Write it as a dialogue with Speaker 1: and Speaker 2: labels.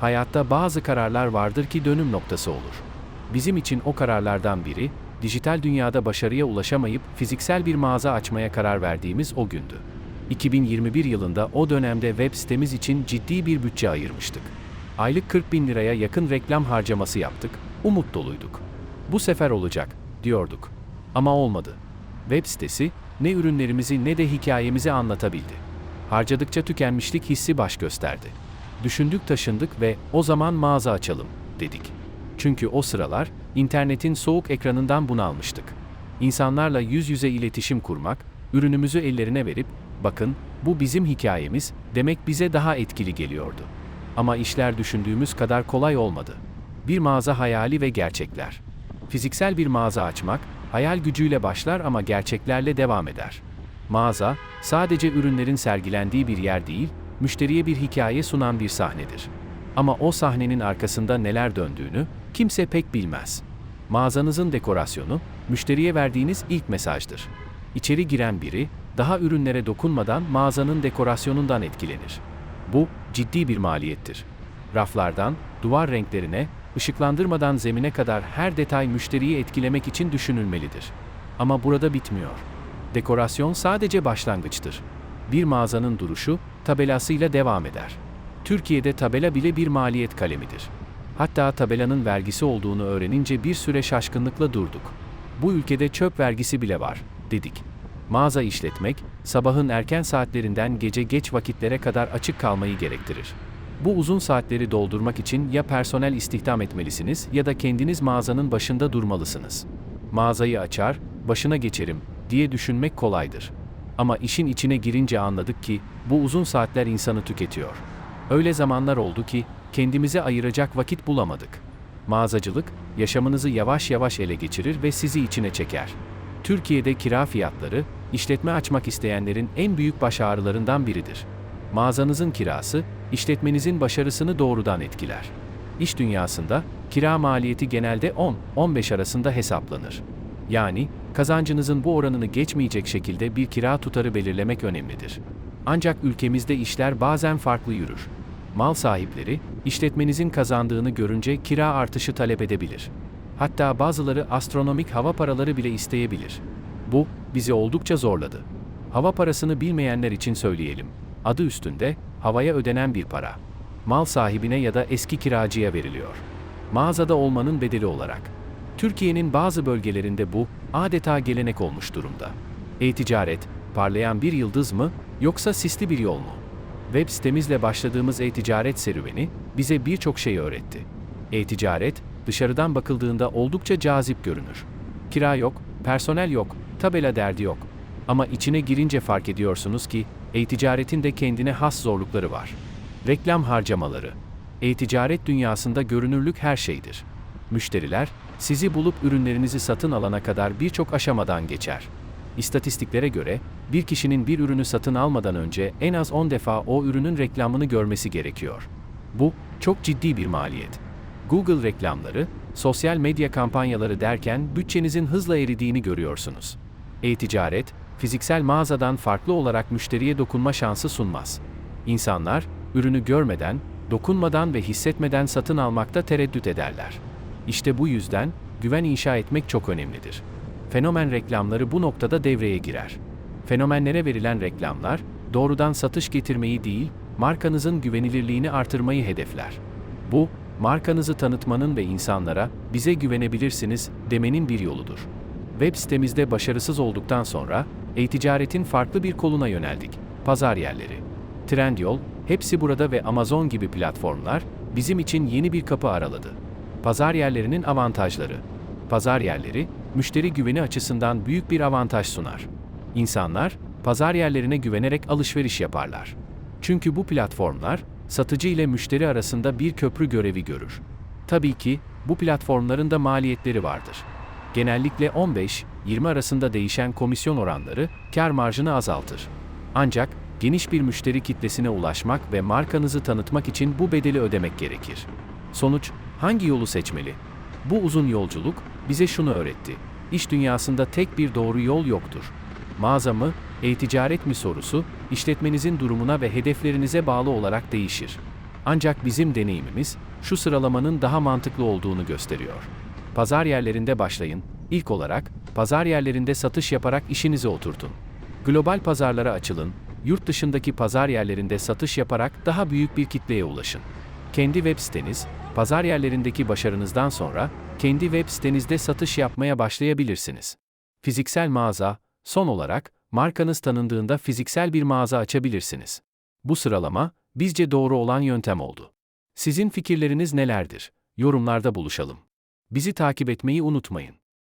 Speaker 1: hayatta bazı kararlar vardır ki dönüm noktası olur. Bizim için o kararlardan biri, dijital dünyada başarıya ulaşamayıp fiziksel bir mağaza açmaya karar verdiğimiz o gündü. 2021 yılında o dönemde web sitemiz için ciddi bir bütçe ayırmıştık. Aylık 40 bin liraya yakın reklam harcaması yaptık, umut doluyduk. Bu sefer olacak, diyorduk. Ama olmadı. Web sitesi, ne ürünlerimizi ne de hikayemizi anlatabildi. Harcadıkça tükenmişlik hissi baş gösterdi. Düşündük taşındık ve o zaman mağaza açalım, dedik. Çünkü o sıralar internetin soğuk ekranından bunalmıştık. İnsanlarla yüz yüze iletişim kurmak, ürünümüzü ellerine verip, bakın bu bizim hikayemiz demek bize daha etkili geliyordu. Ama işler düşündüğümüz kadar kolay olmadı. Bir mağaza hayali ve gerçekler. Fiziksel bir mağaza açmak, hayal gücüyle başlar ama gerçeklerle devam eder. Mağaza, sadece ürünlerin sergilendiği bir yer değil, müşteriye bir hikaye sunan bir sahnedir. Ama o sahnenin arkasında neler döndüğünü kimse pek bilmez. Mağazanızın dekorasyonu, müşteriye verdiğiniz ilk mesajdır. İçeri giren biri, daha ürünlere dokunmadan mağazanın dekorasyonundan etkilenir. Bu, ciddi bir maliyettir. Raflardan, duvar renklerine, ışıklandırmadan zemine kadar her detay müşteriyi etkilemek için düşünülmelidir. Ama burada bitmiyor. Dekorasyon sadece başlangıçtır. Bir mağazanın duruşu, tabelasıyla devam eder. Türkiye'de tabela bile bir maliyet kalemidir. Hatta tabelanın vergisi olduğunu öğrenince bir süre şaşkınlıkla durduk. Bu ülkede çöp vergisi bile var, dedik. Mağaza işletmek, sabahın erken saatlerinden gece geç vakitlere kadar açık kalmayı gerektirir. Bu uzun saatleri doldurmak için ya personel istihdam etmelisiniz ya da kendiniz mağazanın başında durmalısınız. Mağazayı açar, başına geçerim diye düşünmek kolaydır. Ama işin içine girince anladık ki bu uzun saatler insanı tüketiyor. Öyle zamanlar oldu ki kendimize ayıracak vakit bulamadık. Mağazacılık yaşamınızı yavaş yavaş ele geçirir ve sizi içine çeker. Türkiye'de kira fiyatları işletme açmak isteyenlerin en büyük baş ağrılarından biridir. Mağazanızın kirası işletmenizin başarısını doğrudan etkiler. İş dünyasında kira maliyeti genelde 10-15 arasında hesaplanır. Yani kazancınızın bu oranını geçmeyecek şekilde bir kira tutarı belirlemek önemlidir. Ancak ülkemizde işler bazen farklı yürür. Mal sahipleri, işletmenizin kazandığını görünce kira artışı talep edebilir. Hatta bazıları astronomik hava paraları bile isteyebilir. Bu, bizi oldukça zorladı. Hava parasını bilmeyenler için söyleyelim. Adı üstünde, havaya ödenen bir para. Mal sahibine ya da eski kiracıya veriliyor. Mağazada olmanın bedeli olarak. Türkiye'nin bazı bölgelerinde bu, adeta gelenek olmuş durumda. E-ticaret, parlayan bir yıldız mı, yoksa sisli bir yol mu? Web sitemizle başladığımız e-ticaret serüveni bize birçok şey öğretti. E-ticaret dışarıdan bakıldığında oldukça cazip görünür. Kira yok, personel yok, tabela derdi yok. Ama içine girince fark ediyorsunuz ki e-ticaretin de kendine has zorlukları var. Reklam harcamaları. E-ticaret dünyasında görünürlük her şeydir. Müşteriler sizi bulup ürünlerinizi satın alana kadar birçok aşamadan geçer. İstatistiklere göre bir kişinin bir ürünü satın almadan önce en az 10 defa o ürünün reklamını görmesi gerekiyor. Bu çok ciddi bir maliyet. Google reklamları, sosyal medya kampanyaları derken bütçenizin hızla eridiğini görüyorsunuz. E-ticaret, fiziksel mağazadan farklı olarak müşteriye dokunma şansı sunmaz. İnsanlar, ürünü görmeden, dokunmadan ve hissetmeden satın almakta tereddüt ederler. İşte bu yüzden güven inşa etmek çok önemlidir. Fenomen reklamları bu noktada devreye girer. Fenomenlere verilen reklamlar doğrudan satış getirmeyi değil, markanızın güvenilirliğini artırmayı hedefler. Bu, markanızı tanıtmanın ve insanlara bize güvenebilirsiniz demenin bir yoludur. Web sitemizde başarısız olduktan sonra e-ticaretin farklı bir koluna yöneldik. Pazar yerleri. Trendyol, hepsi burada ve Amazon gibi platformlar bizim için yeni bir kapı araladı. Pazar yerlerinin avantajları. Pazar yerleri, müşteri güveni açısından büyük bir avantaj sunar. İnsanlar, pazar yerlerine güvenerek alışveriş yaparlar. Çünkü bu platformlar, satıcı ile müşteri arasında bir köprü görevi görür. Tabii ki, bu platformların da maliyetleri vardır. Genellikle 15-20 arasında değişen komisyon oranları kar marjını azaltır. Ancak geniş bir müşteri kitlesine ulaşmak ve markanızı tanıtmak için bu bedeli ödemek gerekir. Sonuç, hangi yolu seçmeli? Bu uzun yolculuk bize şunu öğretti. İş dünyasında tek bir doğru yol yoktur. Mağaza mı, e-ticaret mi sorusu, işletmenizin durumuna ve hedeflerinize bağlı olarak değişir. Ancak bizim deneyimimiz, şu sıralamanın daha mantıklı olduğunu gösteriyor. Pazar yerlerinde başlayın, ilk olarak, pazar yerlerinde satış yaparak işinizi oturtun. Global pazarlara açılın, yurt dışındaki pazar yerlerinde satış yaparak daha büyük bir kitleye ulaşın. Kendi web siteniz, pazar yerlerindeki başarınızdan sonra, kendi web sitenizde satış yapmaya başlayabilirsiniz. Fiziksel mağaza, son olarak, markanız tanındığında fiziksel bir mağaza açabilirsiniz. Bu sıralama, bizce doğru olan yöntem oldu. Sizin fikirleriniz nelerdir? Yorumlarda buluşalım. Bizi takip etmeyi unutmayın.